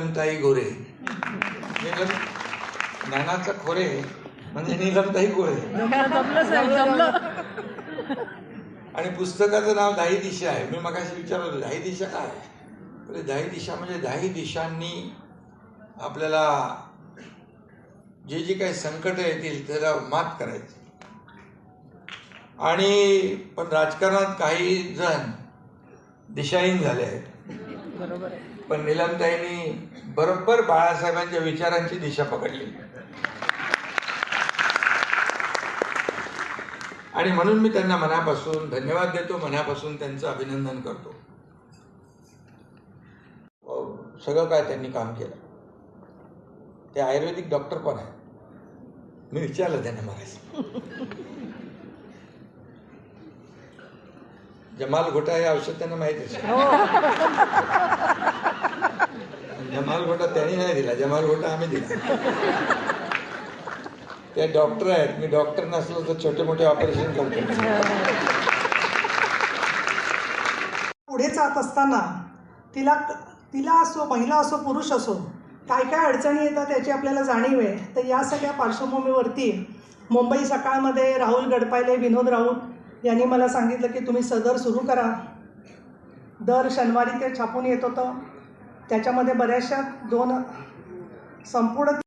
नीलमताई गोरे. नीलम ज्ञानाचा खोरे म्हणजे नीलमताई गोरे. आणि पुस्तकाचं नाव दाही दिशा आहे. मी मगाशी विचारलं दाही दिशा काय म्हणजे दाही दिशा म्हणजे दाही दिशांनी आपल्याला जे जे काही संकट येतील त्याला मात करायची. आणि पण राजकारणात काही जण दिशाहीन झाले आहेत. पण निलमताईंनी बरोबर बाळासाहेबांच्या विचारांची दिशा पकडली. आणि म्हणून मी त्यांना मनापासून धन्यवाद देतो मनापासून त्यांचं अभिनंदन करतो. सगळं काय त्यांनी काम केलं. ते आयुर्वेदिक डॉक्टर पण आहे मी विचारलं त्यांना महाराज जमाल घोटा हे औषध त्यांना माहितीच जमाल घोटा त्यांनी नाही दिला जमाल घोटा आम्ही दिला. ते डॉक्टर आहेत मी डॉक्टर नसलो तर छोटे मोठे ऑपरेशन करतो. पुढे जात असताना तिला तिला असो महिला असो पुरुष असो काय काय अडचणी येतात याची आपल्याला जाणीव आहे. तर या सगळ्या पार्श्वभूमीवरती मुंबई सकाळमध्ये राहुल गडपायले विनोद राऊत यांनी मला सांगितलं की तुम्ही सदर सुरू करा. दर शनिवारी ते छापून येत होतं. त्याच्यामध्ये बऱ्याचशा दोन संपूर्ण